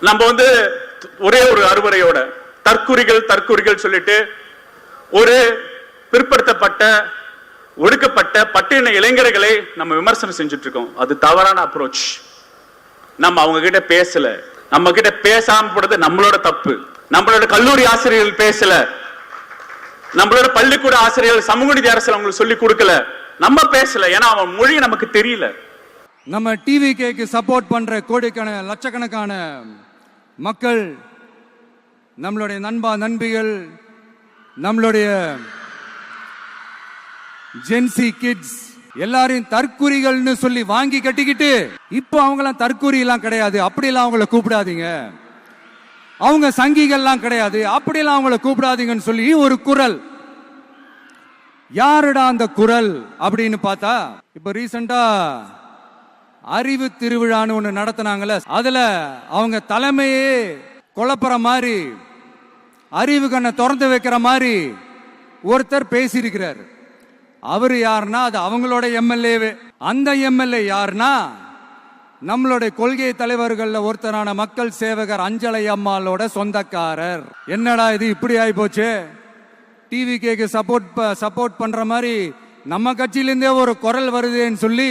நம்ம வந்து ஒரே ஒரு அறுவரையோட தற்குறிகள் தற்குறிகள் சொல்லிட்டு ஒரு பிற்படுத்தப்பட்ட ஒடுக்கப்பட்ட பட்டின இளைஞர்களை நம்ம விமர்சனம் செஞ்சுட்டு இருக்கோம் அது தவறான அப்ரோச் நம்ம அவங்க கிட்ட பேசல. நம்ம கிட்ட பேசாம போடுறது நம்மளோட தப்பு. நம்மளோட கல்லூரி ஆசிரியர்கள் பேசல. நம்மளோட பள்ளிக்கூட ஆசிரியர்கள் சமூக நீதி அரசியல் அவங்களுக்கு சொல்லி கொடுக்கல. நம்ம பேசல. ஏன்னா அவன் மொழி நமக்கு தெரியல. நம்ம டிவி கேக்கு சப்போர்ட் பண்ற கோடிக்கான லட்சக்கணக்கான மக்கள் நம்மளுடைய நண்பா நண்பிகள் நம்மளுடைய ஜென்சி கிட்ஸ் எல்லாரையும் தற்குறிகள்னு சொல்லி வாங்கி கட்டிக்கிட்டு இப்போ அவங்களாம் தற்குறி எல்லாம் கிடையாது. அப்படியெல்லாம் அவங்கள கூப்பிடாதீங்க. அவங்க சங்கிகள்லாம் கிடையாது. அப்படியெல்லாம் அவங்கள கூப்பிடாதீங்கன்னு சொல்லி ஒரு குரல். யாருடா அந்த குரல் அப்படின்னு பார்த்தா இப்ப ரீசெண்டா அறிவு திருவிழான்னு ஒன்று நடத்தினாங்கல்ல அதில் அவங்க தலைமையே குழப்புற மாதிரி அறிவு கண்ணை திறந்து வைக்கிற மாதிரி ஒருத்தர் பேசியிருக்கிறார். அவர் யாருன்னா அது அவங்களோட எம்எல்ஏவே. அந்த எம்எல்ஏ யாருன்னா நம்மளுடைய கொள்கை தலைவர்கள்ல ஒருத்தரான மக்கள் சேவகர் அஞ்சலை அம்மாளோட சொந்தக்காரர். என்னடா இது இப்படி ஆகி போச்சு டிவி கேக்கு சப்போர்ட் சப்போர்ட் பண்ற மாதிரி நம்ம கட்சியிலேருந்தே ஒரு குரல் வருதுன்னு சொல்லி